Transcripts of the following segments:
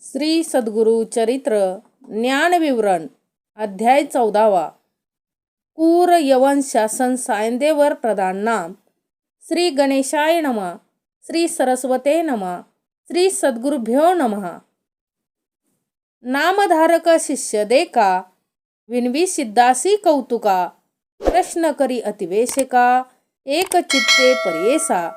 श्री सद्गुरु चरित्र ज्ञानविवरण अध्याय चौदावा. कूर यवन शासन सायंदेवर प्रधान नाम. श्री गणेशाय नमः. श्री सरस्वते नमः. श्री सद्गुरुभ्यो नमः. नामधारक शिष्य देका विनवी सिद्धासी कौतुका. प्रश्न करी अतिवेशिका. एक चित्ते परेसा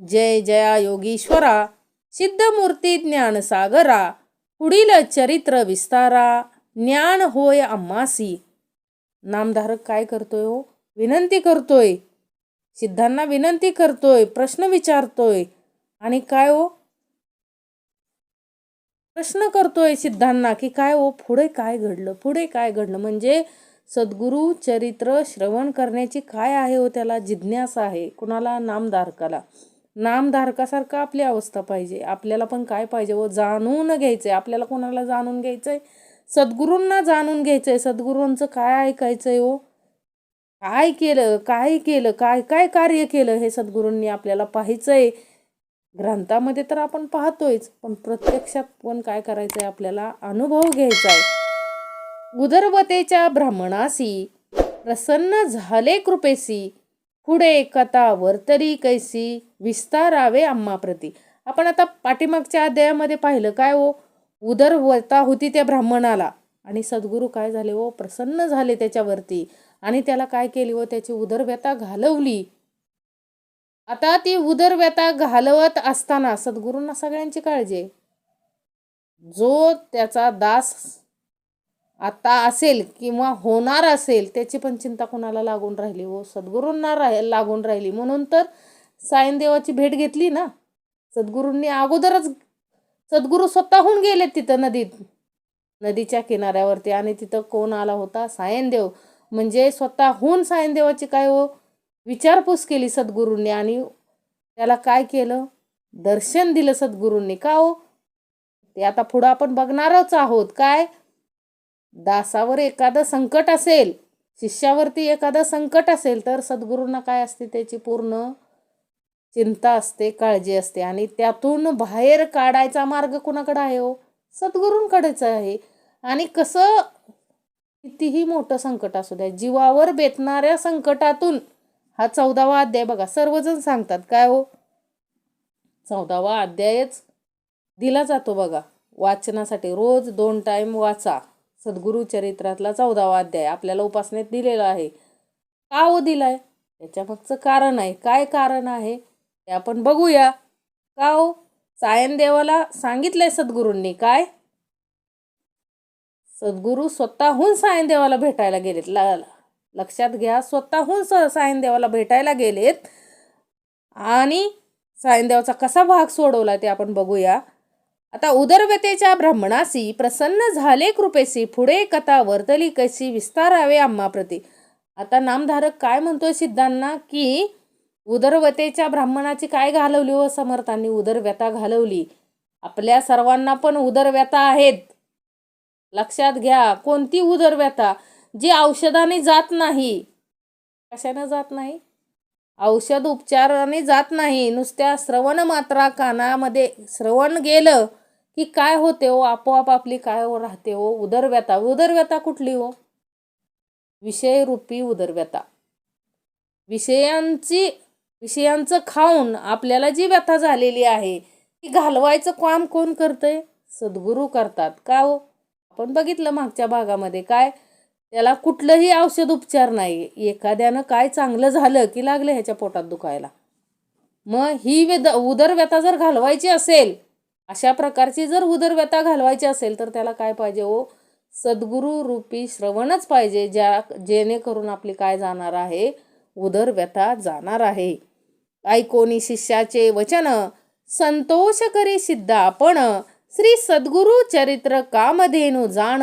जय जया योगीश्वरा. सिद्धमूर्ती ज्ञानसागरा पुढील चरित्र विस्तारा ज्ञान होय अम्मासी. नामधारक काय करतोय हो? विनंती करतोय. सिद्धांना विनंती करतोय प्रश्न विचारतोय. आणि काय हो? प्रश्न करतोय सिद्धांना की काय हो? पुढे काय घडलं? पुढे काय घडलं? म्हणजे सद्गुरू चरित्र श्रवण करण्याची काय आहे हो त्याला? जिज्ञासा आहे कुणाला? नामधारकाला. नामधारकासारखं आपली अवस्था पाहिजे. आपल्याला पण काय पाहिजे व जाणून घ्यायचं आहे आपल्याला कोणाला जाणून घ्यायचं आहे सद्गुरूंना जाणून घ्यायचं आहे सद्गुरूंचं काय ऐकायचं आहे हो? काय केलं? काय केलं? काय काय कार्य केलं हे सद्गुरूंनी आपल्याला पाहायचंय? ग्रंथामध्ये तर आपण पाहतोयच पण प्रत्यक्षात पण काय करायचं आहे आपल्याला अनुभव घ्यायचा आहे उदरवतेच्या ब्राह्मणासी प्रसन्न झाले कृपेसी पुढे कथा वर्तरी कैसी विस्तारावे आम्हाप्रती. आपण आता पाठीमागच्या अध्यायामध्ये पाहिलं काय हो? उदरवता होती त्या ब्राह्मणाला. आणि सद्गुरू काय झाले हो? प्रसन्न झाले त्याच्यावरती. आणि त्याला काय केली हो? त्याची उदरव्यथा घालवली. आता ती उदरव्यथा घालवत असताना सद्गुरूंना सगळ्यांची काळजी जो त्याचा दास आता असेल किंवा होणार असेल त्याची पण चिंता कोणाला लागून राहिली हो? सद्गुरूंना राह लागून राहिली. म्हणून तर सायनदेवाची भेट घेतली ना. सद्गुरूंनी अगोदरच सद्गुरू स्वतःहून गेले तिथं नदीत नदीच्या किनाऱ्यावरती आणि तिथं कोण आला होता? सायनदेव म्हणजे स्वतःहून सायनदेवाची काय हो? विचारपूस केली सद्गुरूंनी आणि त्याला काय केलं? दर्शन दिलं सद्गुरूंनी. का हो? ते आता पुढं आपण बघणारच आहोत. काय? दासावर एखादं संकट असेल शिष्यावरती एखादं संकट असेल तर सद्गुरूंना काय असते त्याची पूर्ण चिंता असते काळजी असते. आणि त्यातून बाहेर काढायचा मार्ग कुणाकडे आहे हो? सद्गुरूंकडेच आहे. आणि कसं? कितीही मोठं संकट असू द्या जीवावर बेतणाऱ्या संकटातून हा चौदावा अध्याय बघा. सर्वजण सांगतात काय हो? चौदावा अध्यायच दिला जातो बघा. वाचनासाठी रोज दोन टाईम वाचा. सद्गुरू चरित्रातला चौदावा अध्याय आपल्याला उपासनेत दिलेला आहे. का हो दिलाय? त्याच्या मागचं कारण आहे. काय कारण आहे? ते आपण बघूया. का हो? सायन देवाला सांगितलंय सद्गुरूंनी. काय? सद्गुरू स्वतःहून सायन देवाला भेटायला गेलेत. लक्षात घ्या स्वतःहून स सायन देवाला भेटायला गेलेत. आणि सायनदेवाचा कसा भाग सोडवला ते आपण बघूया. आता उदरव्यतेच्या ब्राह्मणासी प्रसन्न झाले कृपेसी पुढे कथा वर्तली कशी विस्तारावे आम्हाप्रती. आता नामधारक काय म्हणतोय सिद्धांना? की उदरवतेच्या ब्राह्मणाची काय घालवली व समर्थांनी? उदरव्यता घालवली. आपल्या सर्वांना पण उदरव्यथा आहेत. लक्षात घ्या कोणती उदरव्यथा? जी औषधाने जात नाही. कशाने जात नाही? औषध उपचाराने जात नाही. नुसत्या श्रवण मात्रा कानामध्ये श्रवण गेलं की काय होते हो? आपोआप आपली काय हो राहते हो? उदरव्यथा. उदरव्यथा कुठली हो? विषयरूपी उदरव्यथा. विषयांची विषयांचं खाऊन आपल्याला जी व्यथा झालेली आहे ती घालवायचं काम कोण करतंय? सद्गुरू करतात. का हो? आपण बघितलं मागच्या भागामध्ये काय? त्याला कुठलंही औषध उपचार नाही. एखाद्यानं काय चांगलं झालं की लागलं ह्याच्या पोटात दुखायला. मग ही वेद उदरव्यथा जर घालवायची असेल अशा प्रकारची जर उदरव्यथा घालवायची असेल तर त्याला काय पाहिजे? हो सद्गुरू रूपी श्रवणच पाहिजे ज्या जेणेकरून आपली काय जाणार आहे? उदरव्यथा जाणार आहे. ऐकोनी शिष्याचे वचन संतोष करी सिद्ध आपण श्री सद्गुरू चरित्र कामधेनू जाण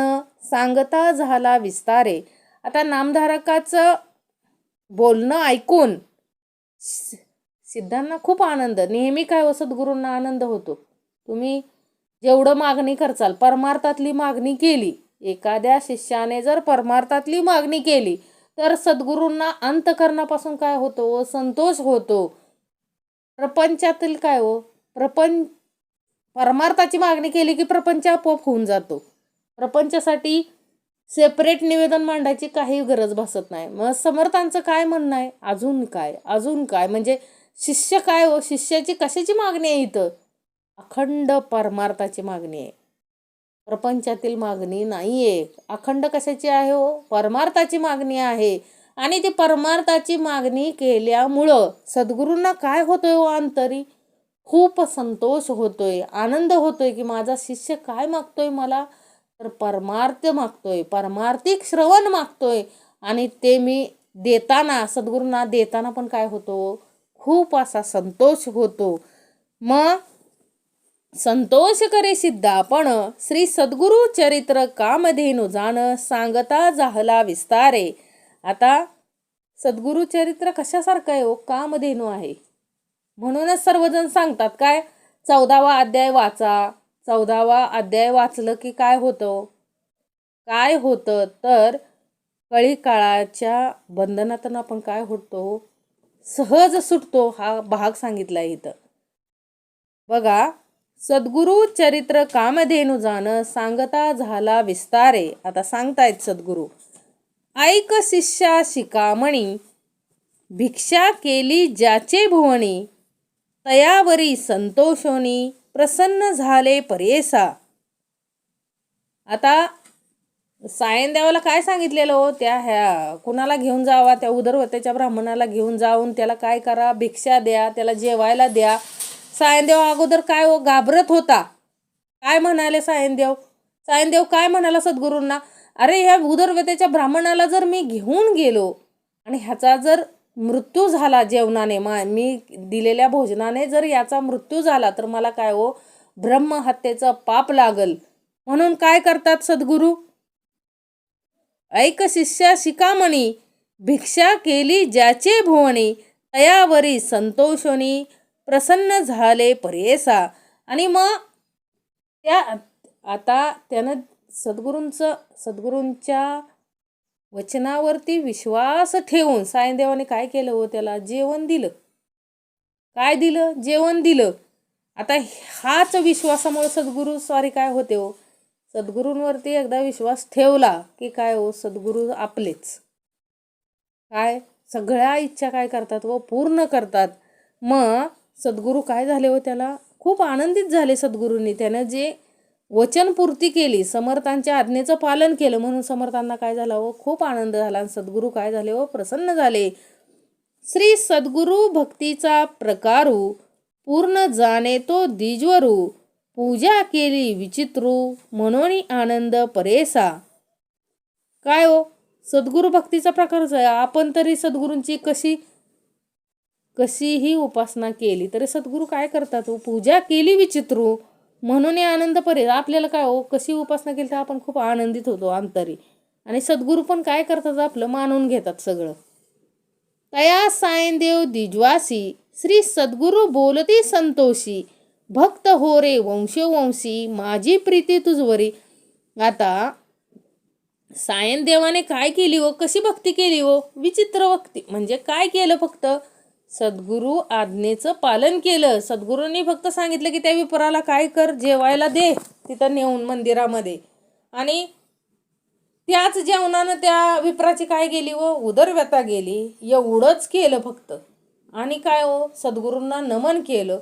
सांगता झाला विस्तारे. आता नामधारकाचं बोलणं ऐकून सिद्धांना खूप आनंद. नेहमी काय व सद्गुरूंना आनंद होतो? तुम्ही जेवढं मागणी करचाल परमार्थातली मागणी केली एखाद्या शिष्याने जर परमार्थातली मागणी केली तर सद्गुरूंना अंतकरणापासून काय होतो? संतोष होतो. प्रपंचातील काय हो? प्रपंच परमार्थाची मागणी केली की प्रपंच आपोआप होऊन जातो. प्रपंचासाठी सेपरेट निवेदन मांडायची काही गरज भासत नाही. मग समर्थांचं काय म्हणणं आहे? अजून काय? अजून काय? म्हणजे शिष्य काय हो? शिष्याची कशाची मागणी आहे इथं? अखंड परमार्थाची मागणी आहे. प्रपंचातील मागणी नाही आहे अखंड कशाची आहे हो? परमार्थाची मागणी आहे. आणि ती परमार्थाची मागणी केल्यामुळं सद्गुरूंना काय होतोय हो अंतरी? खूप संतोष होतोय आनंद होतोय की माझा शिष्य काय मागतोय मला? तर परमार्थ मागतोय परमार्थिक श्रवण मागतोय. आणि ते मी देताना सद्गुरूंना देताना पण काय होतो? खूप असा संतोष होतो. मग संतोष करे सिद्धापण श्री सद्गुरु चरित्र कामधेनु जाण सांगता जाहला विस्तारे. आता सद्गुरु चरित्र कशासारखं आहे हो? कामधेनू आहे. म्हणूनच सर्वजण सांगतात काय? चौदावा अध्याय वाचा. चौदावा अध्याय वाचलं की काय होतं? काय होतं? तर कळी काळाच्या बंधनातून आपण काय होतो? सहज सुटतो हा भाग सांगितला इथं. बघा सद्गुरु चरित्र कामधेनु जाण सांगता झाला विस्तारे. आता सांगतायत सद्गुरू. ऐक शिष्या शिकामणी भिक्षा केली ज्याचे भुवणी तयावरी संतोषोनी प्रसन्न झाले परेसा. आता सायंदेवाला काय सांगितलेलं हो? त्या ह्या कुणाला घेऊन जावा? त्या उदरवत्याच्या ब्राह्मणाला घेऊन जाऊन त्याला काय करा? भिक्षा द्या त्याला जेवायला द्या. सायनदेव अगोदर काय हो घाबरत होता. काय म्हणाले सायनदेव सायनदेव काय म्हणाला सद्गुरूंना? अरे ह्या उदरव्यतेच्या ब्राह्मणाला जर मी घेऊन गेलो आणि ह्याचा जर मृत्यू झाला जेवणाने मा मी दिलेल्या भोजनाने जर याचा मृत्यू झाला तर मला काय हो ब्रह्महत्येचं पाप लागल. म्हणून काय करतात सद्गुरू? ऐक शिष्या शिकामणी भिक्षा केली ज्याचे भुवणी तयावरी संतोषोनी प्रसन्न झाले परेसा. आणि मग त्या आता त्यानं सद्गुरूंचं सद्गुरूंच्या वचनावरती विश्वास ठेवून सायदेवाने काय केलं हो त्याला? जेवण दिलं. काय दिलं? जेवण दिलं. आता हाच विश्वासामुळे सद्गुरू सॉरी काय होते हो? सद्गुरूंवरती एकदा विश्वास ठेवला की काय हो? सद्गुरू आपलेच. काय? सगळ्या इच्छा काय करतात व पूर्ण करतात. मग सद्गुरू काय झाले हो त्याला? खूप आनंदित झाले सद्गुरूंनी. त्यानं जे वचनपूर्ती केली समर्थांच्या आज्ञेचं पालन केलं म्हणून समर्थांना काय झालं हो? खूप आनंद झाला आणि सद्गुरू काय झाले हो? प्रसन्न झाले. श्री सद्गुरू भक्तीचा प्रकारू पूर्ण जाणे तो दिजवरू पूजा केली विचित्रू म्हणून आनंद परेसा. काय हो? सद्गुरू भक्तीचा प्रकारच आहे. आपण तरी सद्गुरूंची कशी कशीही उपासना केली तरी सद्गुरू काय करतात हो? पूजा केली विचित्रू. म्हणून आनंद परे आपल्याला काय हो? कशी उपासना केली तर आपण खूप आनंदित होतो अंतरी. आणि सद्गुरू पण काय करतात आपलं? मानून घेतात सगळं. तया सायनदेव दिज्वासी श्री सद्गुरू बोलती संतोषी. भक्त हो रे वंशोवंशी माझी प्रीती तुझवरी आता सायनदेवाने काय केली हो? कशी भक्ती केली हो? विचित्र भक्ती. म्हणजे काय केलं फक्त? सद्गुरू आज्ञेचं पालन केलं. सद्गुरूंनी फक्त सांगितलं की त्या विपराला काय कर? जेवायला दे. तिथं नेऊन मंदिरामध्ये. आणि त्याच जेवणानं त्या विपराची काय गेली व? उदरव्यथा गेली. एवढंच केलं फक्त. आणि काय हो? सद्गुरूंना नमन केलं.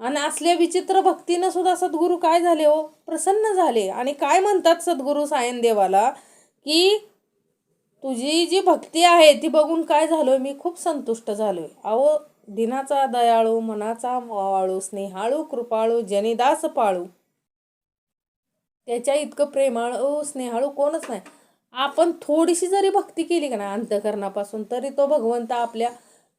आणि असल्या विचित्र भक्तीनं सुद्धा सद्गुरू काय झाले हो? प्रसन्न झाले. आणि काय म्हणतात सद्गुरू सायन देवाला की तुझी जी भक्ती आहे ती बघून काय झालो मी खूप संतुष्ट झालोय. अहो दिनाचा दयाळू मनाचा वाळू स्नेहाळू कृपाळू जनिदास पाळू. त्याच्या इतकं प्रेमाळू स्नेहाळू कोणच नाही. आपण थोडीशी जरी भक्ती केली का ना अंतकरणापासून तरी तो भगवंत आपल्या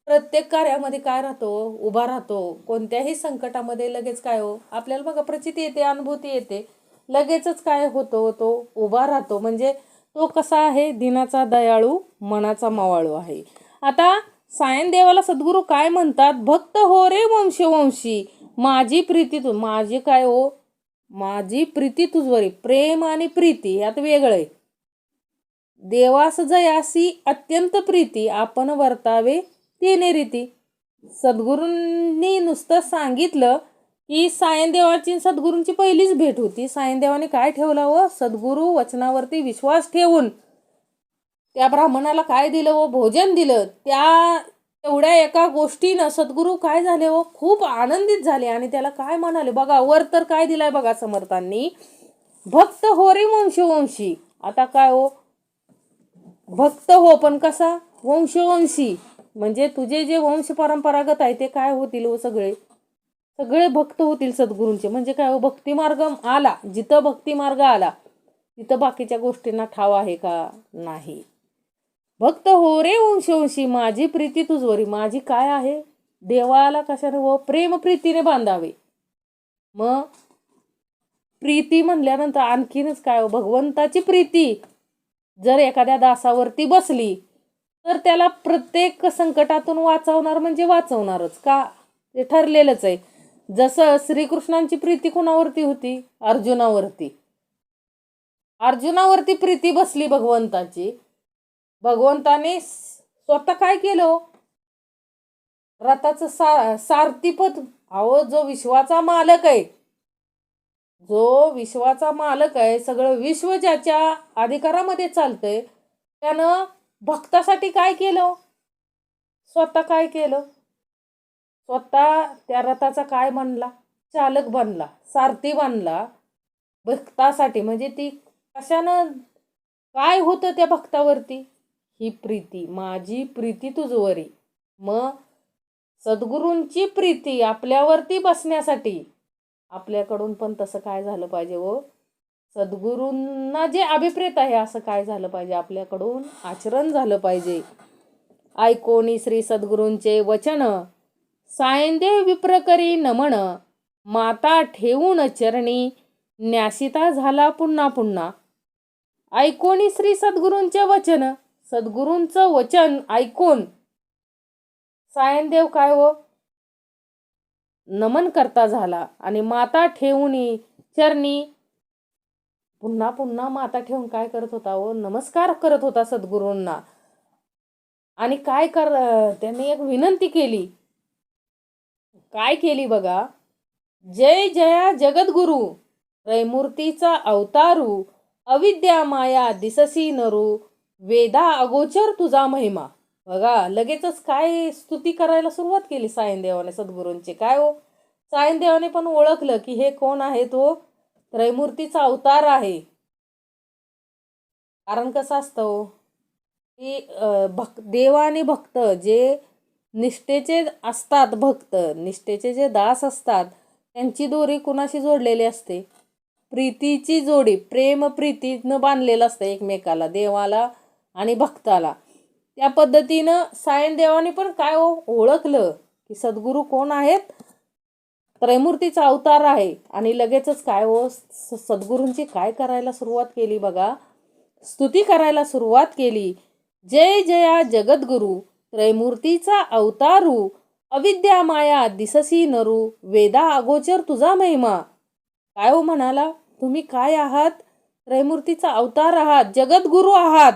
प्रत्येक कार्यामध्ये काय राहतो? उभा राहतो. कोणत्याही संकटामध्ये लगेच काय हो? आपल्याला बघा प्रचिती येते अनुभूती येते. लगेचच काय होतो? तो उभा राहतो. म्हणजे तो कसा आहे? दिनाचा दयाळू मनाचा मावाळू आहे. आता सायन देवाला सद्गुरू काय म्हणतात? भक्त हो रे वंशवंशी माझी प्रीती तू माझी काय हो? माझी प्रीती तुझवरी. प्रेम आणि प्रीती यात वेगळं आहे. देवास जयासी अत्यंत प्रीती. आपण वर्तावे तिने रीती. सद्गुरूंनी नुसतं सांगितलं ही सायनदेवाची सद्गुरूंची पहिलीच भेट होती. सायनदेवाने काय ठेवलं व? सद्गुरू वचनावरती विश्वास ठेवून त्या ब्राह्मणाला काय दिलं व? भोजन दिलं. त्या एवढ्या एका गोष्टीनं सद्गुरू काय झाले व? खूप आनंदित झाले आणि त्याला काय म्हणाले? बघा वर तर काय दिलाय बघा समर्थांनी? भक्त हो रे वंशवंशी आता काय हो? भक्त हो पण कसा? वंशवंशी म्हणजे तुझे जे वंश परंपरागत आहे ते काय होतील व सगळे? सगळे भक्त होतील सद्गुरूंचे. म्हणजे काय हो भक्ती मार्ग आला जिथं भक्ती मार्ग आला तिथं बाकीच्या गोष्टींना ठाव आहे का? नाही. भक्त हो रे वंशवंशी माझी प्रीती तुझवरी माझी काय आहे? देवाला कशाने व प्रेम प्रीतीने बांधावे. मग प्रीती म्हणल्यानंतर आणखीनच काय हो? भगवंताची प्रीती. जर एखाद्या दासावरती बसली तर त्याला प्रत्येक संकटातून वाचवणार म्हणजे वाचवणारच का? ते ठरलेलंच आहे. जसं श्रीकृष्णांची प्रीती कुणावरती होती? अर्जुनावरती. अर्जुनावरती प्रीती बसली भगवंताची. भगवंताने स्वतः काय केलं हो? रथाचं सा सारथीपद अहो जो विश्वाचा मालक आहे जो विश्वाचा मालक आहे सगळं विश्व ज्याच्या अधिकारामध्ये चालतंय त्यानं भक्तासाठी काय केलं हो? स्वतः काय केलं? स्वतः त्या रथाचा काय बनला? चालक बनला सारथी बनला भक्तासाठी. म्हणजे ती कशानं काय होतं त्या भक्तावरती? ही प्रीती माझी प्रीती तुझवरी मग सद्गुरूंची प्रीती आपल्यावरती बसण्यासाठी आपल्याकडून पण तसं काय झालं पाहिजे व सद्गुरूंना जे अभिप्रेत आहे असं काय झालं पाहिजे? आपल्याकडून आचरण झालं पाहिजे. ऐकोनी श्री सद्गुरूंचे वचन. सायंदेव विप्रकरी नमन माता ठेवून चरणी न्यासिता झाला पुन्हा पुन्हा. ऐकोनी श्री सद्गुरूंचे वचन सद्गुरूंचं वचन ऐकून. सायनदेव काय हो? नमन करता झाला आणि माता ठेवूनी चरणी पुन्हा पुन्हा माता ठेवून काय करत होता हो? नमस्कार करत होता सद्गुरूंना. आणि काय कर त्यांनी एक विनंती केली काय केली बघा? जय जया जगद्गुरु रयमूर्तीचा अवतारू अविद्या माया दिससी नरू वेदा अगोचर तुझा महिमा. बघा लगेचच काय स्तुती करायला सुरुवात केली सायनदेवाने सद्गुरूंची. काय हो? सायनदेवाने पण ओळखलं की हे कोण आहे तो? त्रयमूर्तीचा अवतार आहे. कारण कसं असतं हो? की भक् देव आणि भक्त जे निष्ठेचे असतात भक्त. निष्ठेचे जे दास असतात त्यांची दोरी कुणाशी जोडलेली असते? प्रीतीची जोडी प्रेम प्रीतीनं बांधलेलं असतं एकमेकाला देवाला आणि भक्ताला. त्या पद्धतीनं सायन देवाने पण काय हो ओळखलं की सद्गुरू कोण आहेत? त्रैमूर्तीचा अवतार आहे आणि लगेचच काय हो स- सद्गुरूंची काय करायला सुरुवात केली बघा? स्तुती करायला सुरुवात केली. जय जया जगद्गुरु. त्रैमूर्तीचा अवतारू अविद्या माया दिससी नरू वेदा अगोचर तुझा महिमा. काय हो म्हणाला? तुम्ही काय आहात? त्रैमूर्तीचा अवतार आहात जगद्गुरु आहात.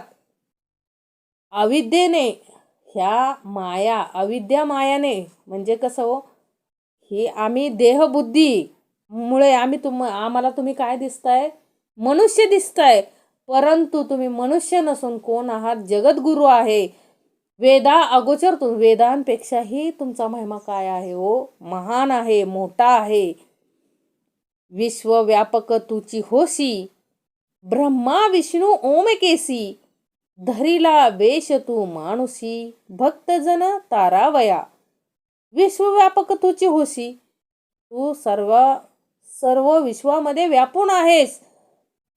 अविद्येने ह्या माया अविद्या मायाने म्हणजे कसं हो? ही आम्ही देहबुद्धी मुळे आम्ही तुम आम्हाला तुम्ही काय दिसताय? मनुष्य दिसताय परंतु तुम्ही मनुष्य नसून कोण आहात? जगद्गुरु आहे. वेदा अगोचर तुम वेदांपेक्षाही तुमचा महिमा काय आहे? ओ महान आहे मोठा आहे. विश्वव्यापक तुची होशी ब्रह्मा विष्णू ओमकेसी धरिला वेश तू माणुसी भक्तजन तारावया. विश्वव्यापक तुची होशी तू सर्व सर्व विश्वामध्ये व्यापून आहेस.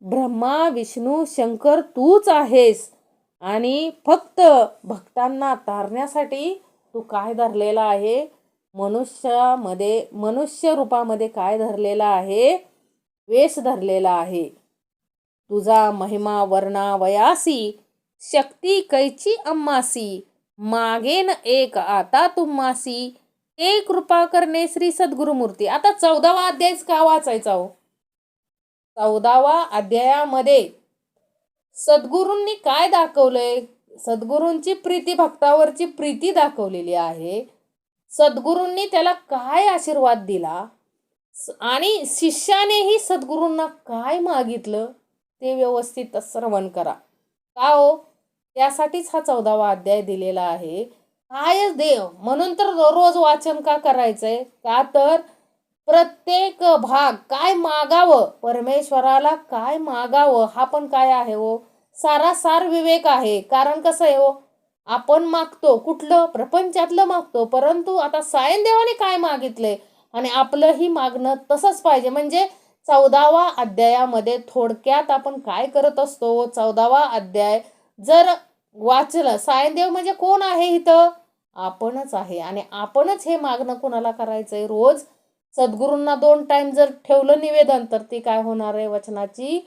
ब्रह्मा विष्णू शंकर तूच आहेस. आणि फक्त भक्तांना तारण्यासाठी तू काय धरलेला आहे? मनुष्यामध्ये मनुष्य रूपामध्ये काय धरलेला आहे? वेश धरलेला आहे. तुझा महिमा वर्णावयासी शक्ती कैची अम्मासी मागेन एक आता तुम्हासी ते कृपा करणे श्री सद्गुरुमूर्ती. आता चौदावा अध्यायच का वाचायचा हो? चौदावा अध्यायामध्ये सद्गुरूंनी काय दाखवलंय? सद्गुरूंची प्रीती भक्तावरची प्रीती दाखवलेली आहे. सद्गुरूंनी त्याला काय आशीर्वाद दिला? आणि शिष्यानेही सद्गुरूंना काय मागितलं? ते व्यवस्थित श्रवण करा. का हो? त्यासाठीच हा चौदावा अध्याय दिलेला आहे. कायच देव म्हणून तर रोज वाचन का करायचंय? का तर प्रत्येक भाग काय मागावं? परमेश्वराला काय मागावं? हा पण काय आहे हो? सारासार विवेक आहे. कारण कसं आहे हो? आपण मागतो कुठलं? प्रपंचातलं मागतो. परंतु आता सायन देवाने काय मागितलंय? आणि आपलंही मागणं तसंच पाहिजे. म्हणजे चौदावा अध्यायामध्ये थोडक्यात आपण काय करत असतो? चौदावा अध्याय जर वाचलं सायनदेव म्हणजे कोण आहे इथं? आपणच आहे. आणि आपणच हे मागणं कोणाला करायचंय? रोज सद्गुरूंना दोन टाइम जर ठेवलं निवेदन तर ती काय होणार आहे? वचनाची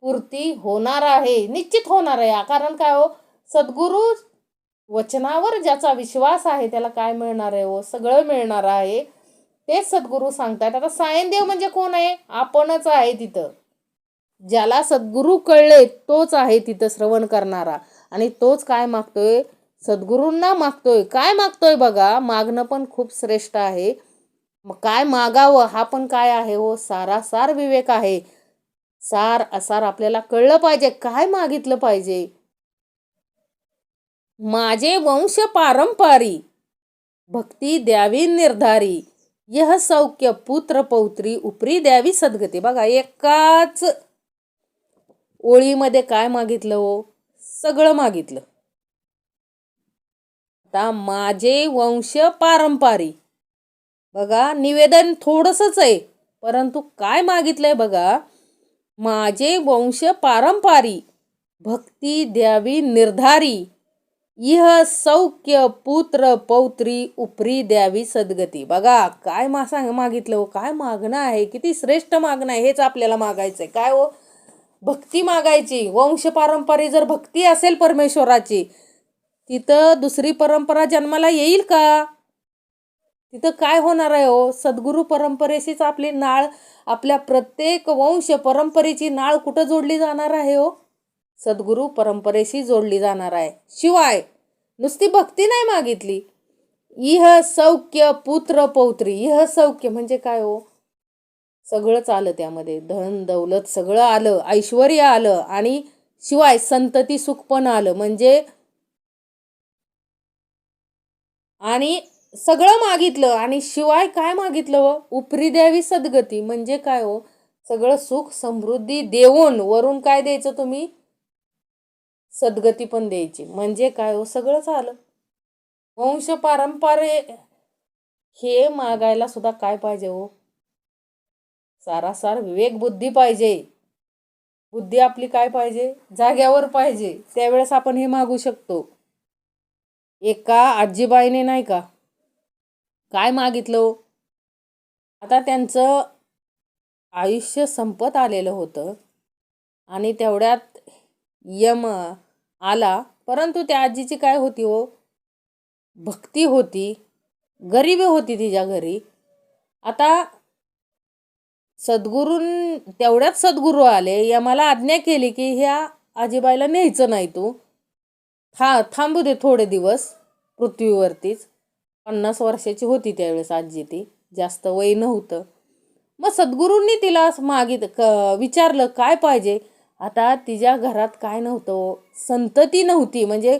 पूर्ती होणार आहे. निश्चित होणार आहे. कारण काय हो? सद्गुरू वचनावर ज्याचा विश्वास आहे त्याला काय मिळणार आहे हो? सगळं मिळणार आहे. तेच सद्गुरू सांगतात आता सायनदेव म्हणजे कोण आहे? आपणच आहे तिथं. ज्याला सद्गुरू कळले तोच आहे तिथं श्रवण करणारा. आणि तोच काय मागतोय? सद्गुरूंना मागतोय. काय मागतोय बघा? मागणं पण खूप श्रेष्ठ आहे. मग काय मागावं? हा पण काय आहे हो? सारासार विवेक आहे. सार असार आपल्याला कळलं पाहिजे. काय मागितलं पाहिजे? माझे वंश पारंपारी. भक्ती द्यावी निर्धारी. यह सौख्य पुत्र पौत्री उपरी द्यावी सद्गती. बघा एकाच ओळीमध्ये काय मागितलं हो? सगळं मागितलं. आता माझे वंश पारंपारी. बघा निवेदन थोडंसंच आहे. परंतु काय मागितलंय बघा माझे वंश पारंपारी भक्ती द्यावी निर्धारी इह सौख्य पुत्र पौत्री उपरी द्यावी सद्गती. बघा काय मा सांग मागितलं हो काय मागणं आहे किती श्रेष्ठ मागणं आहे हेच आपल्याला मागायचं आहे काय हो? भक्ती मागायची. वंश पारंपरी जर भक्ती असेल परमेश्वराची तिथं दुसरी परंपरा जन्माला येईल का? तिथं काय होणार आहे हो? सद्गुरू परंपरेशीच आपली नाळ आपल्या प्रत्येक वंश परंपरेची नाळ कुठं जोडली जाणार आहे हो? सद्गुरू परंपरेशी जोडली जाणार आहे. शिवाय नुसती भक्ती नाही मागितली. इह सौख्य पुत्र पौत्री इह सौख्य म्हणजे काय हो? सगळंच आलं त्यामध्ये. धन दौलत सगळं आलं ऐश्वर आलं आणि शिवाय संतती सुख पण आलं. म्हणजे आणि सगळं मागितलं आणि शिवाय काय मागितलं व? उपरी द्यावी सद्गती. म्हणजे काय हो? सगळं सुख समृद्धी देऊन वरून काय द्यायचं तुम्ही? सद्गती पण द्यायची. म्हणजे काय हो? सगळंच आलं वंश पारंपरे हे मागायला सुद्धा काय पाहिजे हो? सारासार विवेक बुद्धी पाहिजे. बुद्धी आपली काय पाहिजे? जाग्यावर पाहिजे. त्यावेळेस आपण हे मागू शकतो. एका आजीबाईने नाही का? काय मागितलं हो? आता त्यांचं आयुष्य संपत आलेलं होतं आणि तेवढ्यात यम आला. परंतु त्या आजीची काय होती हो? भक्ती होती गरिबी होती तिच्या घरी. आता सद्गुरून तेवढ्याच सद्गुरू आले. यमाला आज्ञा केली की ह्या आजीबाईला न्यायचं नाही तू. था थांबू दे थोडे दिवस पृथ्वीवरतीच. पन्नास वर्षाची होती त्यावेळेस आजी ती. जास्त वय नव्हतं. मग सद्गुरूंनी तिला मागित क विचारलं काय पाहिजे? आता तिच्या घरात काय नव्हतं. संतती नव्हती. म्हणजे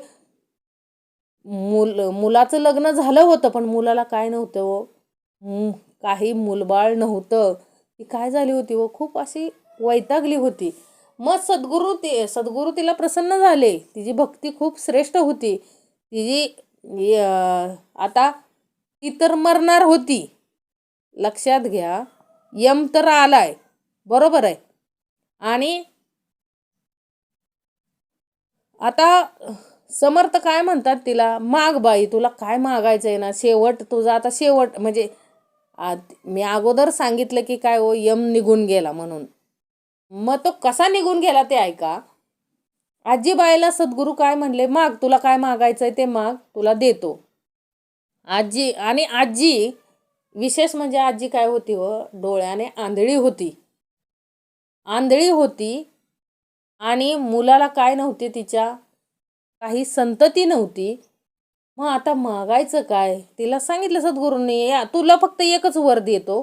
मुल मुलाचं लग्न झालं होतं पण मुलाला काय नव्हतं. व काही मुलबाळ नव्हतं. ती काय झाली होती व खूप अशी वैतागली होती. मग सद्गुरू ते सद्गुरू तिला प्रसन्न झाले. तिची भक्ती खूप श्रेष्ठ होती. तिची आता ती तर मरणार होती. लक्षात घ्या यम तर आलाय. बरोबर आहे. आणि आता समर्थ काय म्हणतात तिला? माग बाई तुला काय मागायचं आहे ना? शेवट तुझा आता शेवट म्हणजे मी अगोदर सांगितलं की काय हो यम निघून गेला म्हणून. मग तो कसा निघून गेला ते ऐका. आजीबाईला सद्गुरू काय म्हणले? माग तुला काय मागायचंय ते माग तुला देतो. आजी आणि आजी विशेष म्हणजे आजी काय होती व डोळ्याने आंधळी होती. आंधळी होती आणि मुलाला काय नव्हते तिच्या? काही संतती नव्हती. मग आता मागायचं काय? तिला सांगितलं सद्गुरूंनी या तुला फक्त एकच वर देतो.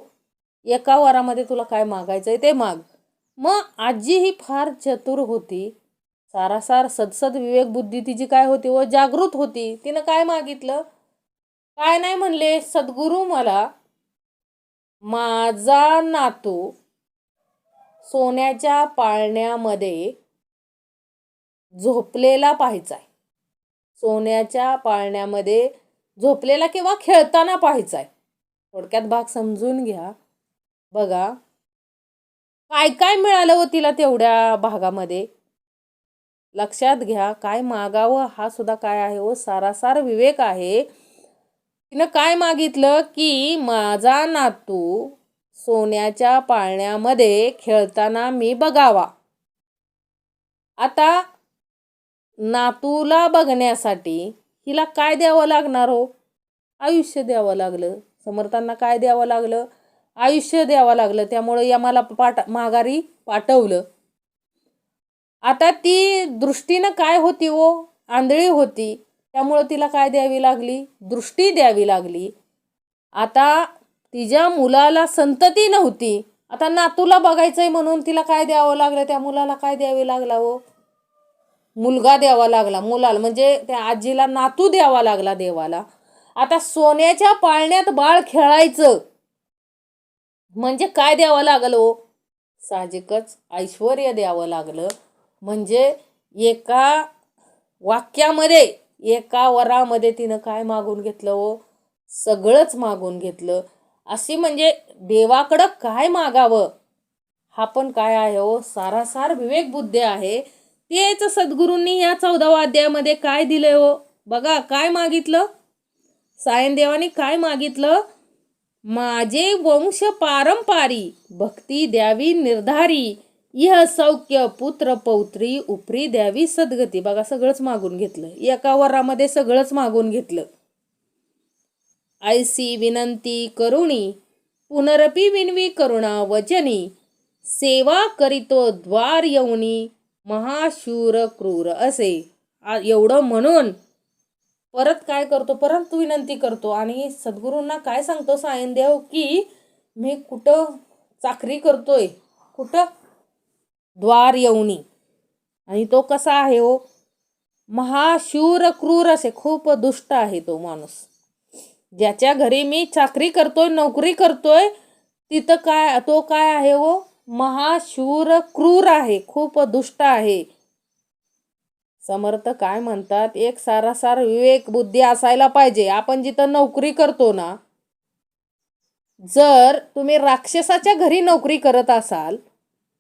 एका वरामध्ये तुला काय मागायचं आहे ते माग. मग आजी ही फार चतुर होती. सारासार सदसद विवेक बुद्धी तिची काय होती व जागृत होती. तिनं काय मागितलं? काय नाही म्हणले सद्गुरू मला माझा नातू सोन्याच्या पाळण्यामध्ये झोपलेला पाहायचा आहे. सोन्याच्या पाळण्यामध्ये झोपलेला किंवा खेळताना पाहायचा आहे. थोडक्यात भाग समजून घ्या. बघा. काय काय मिळालं हो तिला तेवढ्या भागामध्ये? लक्षात घ्या काय मागावं हा सुद्धा काय आहे हो? सारासार विवेक आहे. तिनं काय मागितलं की माझा नातू सोन्याच्या पाळण्यामध्ये खेळताना मी बघावा. आता नातूला बघण्यासाठी हिला काय द्यावं लागणार हो? आयुष्य द्यावं लागलं. समर्थांना काय द्यावं लागलं? आयुष्य द्यावं लागलं. त्यामुळं यमाला पाठ माघारी पाठवलं. आता ती दृष्टीनं काय होती हो आंधळी होती. त्यामुळं तिला काय द्यावी लागली? दृष्टी द्यावी लागली. आता तिच्या मुलाला संतती नव्हती. आता नातूला बघायचंय म्हणून तिला काय द्यावं लागलं? त्या मुलाला काय द्यावे लागला हो मुलगा द्यावा लागला मुलाला. म्हणजे त्या आजीला नातू द्यावा लागला देवाला. आता सोन्याच्या पाळण्यात बाळ खेळायचं. म्हणजे काय द्यावं लागलं हो साहजिकच ऐश्वर द्यावं लागलं. म्हणजे एका वाक्यामध्ये एका वरामध्ये तिनं काय मागून घेतलं हो? सगळंच मागून घेतलं. अशी म्हणजे देवाकडं काय मागावं? हा पण काय आहे हो? सारासार विवेक बुद्धी आहे. तेच सद्गुरूंनी या चौदावा अध्यायामध्ये काय दिलंय हो? बघा काय मागितलं? सायनदेवाने काय मागितलं? माझे वंश पारंपारी भक्ती द्यावी निर्धारी. या सौख्य पुत्र पौत्री उपरी द्यावी सद्गती. बघा सगळंच मागून घेतलं. एका वरामध्ये सगळंच मागून घेतलं. ऐसी विनंती करुणी पुनरपी विनवी करुणा वचनी सेवा करीतो द्वार येऊनी महाशूर क्रूर असे. एवढं म्हणून परत काय करतो? परत विनंती करतो. आणि सद्गुरूंना काय सांगतो? सायनदेव की मी कुठं चाकरी करतोय? कुठं द्वार येऊनी. आणि तो कसा आहे हो? महाशूर क्रूर असे खूप दुष्ट आहे तो माणूस. ज्याच्या घरी मी चाकरी करतोय नोकरी करतोय तिथं काय तो काय आहे हो? महाशूर क्रूर आहे खूप दुष्ट आहे. समर्थ काय म्हणतात? एक सारासार विवेक बुद्धी असायला पाहिजे. आपण जिथं नोकरी करतो ना जर तुम्ही राक्षसाच्या घरी नोकरी करत असाल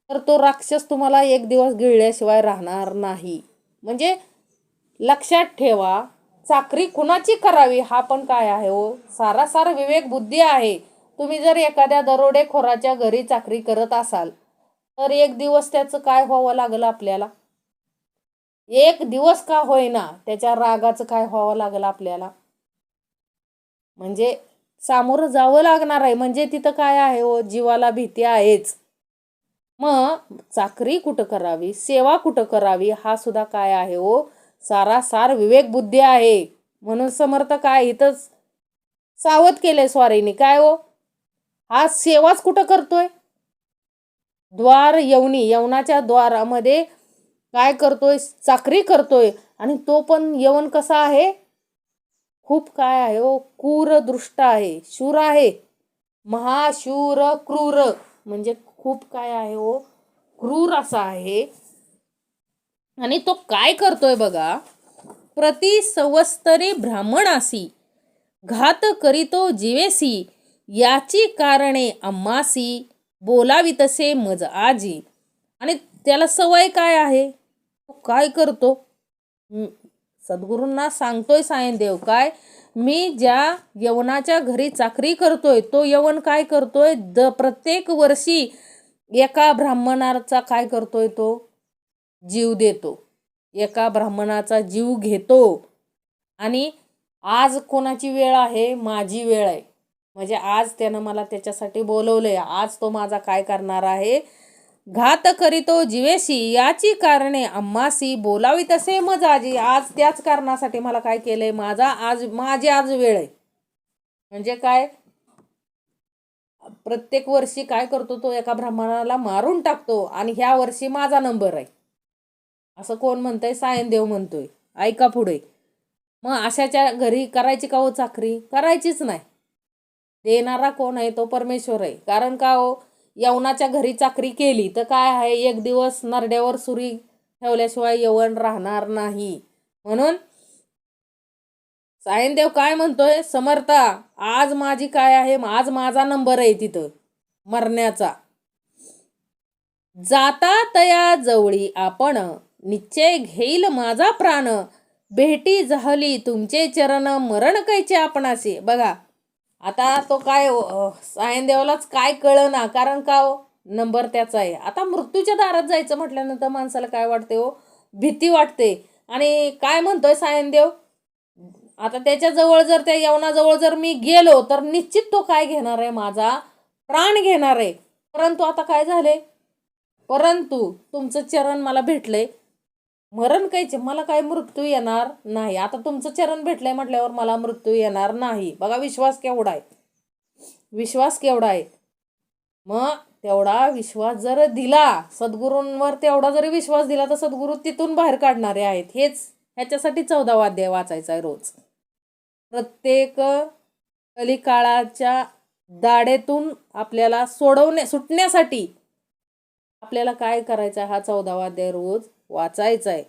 तर तो राक्षस तुम्हाला एक दिवस गिळल्याशिवाय राहणार नाही. म्हणजे लक्षात ठेवा चाकरी कुणाची करावी हा पण काय आहे हो? सारासार विवेक बुद्धी आहे. तुम्ही जर एखाद्या दरोडेखोराच्या घरी चाकरी करत असाल तर एक दिवस त्याचं काय व्हावं लागलं आपल्याला? एक दिवस का होईना त्याच्या रागाचं काय व्हावं लागलं आपल्याला? म्हणजे सामोरं जावं लागणार आहे. म्हणजे तिथं काय आहे हो? जीवाला भीती आहेच. मग चाकरी कुठं करावी? सेवा कुठं करावी? हा सुद्धा काय आहे हो? सारासार विवेक बुद्धी आहे. म्हणून समर्थ काय इथंच सावध केलंय स्वारीने. काय हो? हा सेवाच कुठं करतोय? द्वार यवनी यवनाच्या द्वारामध्ये काय करतोय? चाकरी करतोय. आणि तो पण यवन कसा आहे? खूप काय आहे हो? क्रूर दृष्ट आहे. शूर आहे. महाशूर क्रूर. म्हणजे खूप काय आहे हो? क्रूर असा आहे. आणि तो काय करतोय बघा? प्रति संवत्सरी ब्राह्मणासी घात करीतो जीवेसी याची कारणे अम्मासी बोलावी तसे मज आजी आणि त्याला सवय काय आहे? तो काय करतो? सद्गुरूंना सांगतोय सायनदेव काय? मी ज्या यवनाच्या घरी चाकरी करतोय तो यवन काय करतोय? द प्रत्येक वर्षी एका ब्राह्मणाचा काय करतोय तो? जीव देतो. एका ब्राह्मणाचा जीव घेतो. आणि आज कोणाची वेळ आहे? माझी वेळ आहे. म्हणजे आज त्यानं मला त्याच्यासाठी बोलवलंय. आज तो माझा काय करणार आहे? घात करीतो जीवेशी. याची कारणे अम्मासी बोलावी तसे मजाजी. आज त्याच कारणासाठी मला काय केलंय? माझा आज माझी आज वेळ आहे. म्हणजे काय? प्रत्येक वर्षी काय करतो तो एका ब्राह्मणाला मारून टाकतो आणि ह्या वर्षी माझा नंबर आहे. असं कोण म्हणतंय? सायनदेव म्हणतोय. ऐका पुढे. मग अशाच्या घरी करायची का हो चाकरी? करायचीच नाही. देणारा कोण आहे? तो परमेश्वर आहे. कारण का हो? यवनाच्या घरी चाकरी केली तर काय आहे? एक दिवस नरड्यावर सुरी ठेवल्याशिवाय यवन राहणार नाही. म्हणून सायनदेव काय म्हणतोय? समर्था आज माझी काय आहे? आज माझा नंबर आहे तिथं मरण्याचा. जाता तया जवळी आपण निश्चय घेईल माझा प्राण. भेटी झाली तुमचे चरण मरण कैचे आपणाशी बघा आता तो काय सायनदेवालाच काय कळना? कारण का हो? नंबर त्याचा आहे. आता मृत्यूच्या दारात जायचं म्हटल्यानंतर माणसाला काय वाटते हो? भीती वाटते. आणि काय म्हणतोय सायनदेव आता त्याच्याजवळ जर त्या यवनाजवळ जर मी गेलो तर निश्चित तो काय घेणार आहे माझा? प्राण घेणार आहे. परंतु आता काय झाले परंतु तुमचं चरण मला भेटलंय. मरण कायचे मला काय मृत्यू येणार नाही. आता तुमचं चरण भेटलंय म्हटल्यावर मला मृत्यू येणार नाही. बघा विश्वास केवढा आहे. विश्वास केवढा आहे. मग तेवढा विश्वास जर दिला सद्गुरूंवर तेवढा जरी विश्वास दिला तर सद्गुरू तिथून बाहेर काढणारे आहेत. हेच ह्याच्यासाठी चौदावा अध्याय वाचायचा आहे रोज. प्रत्येक कलिकाळाच्या दाडेतून आपल्याला सोडवण्या सुटण्यासाठी आपल्याला काय करायचं आहे? हा चौदावा अध्याय रोज वाचायचा आहे.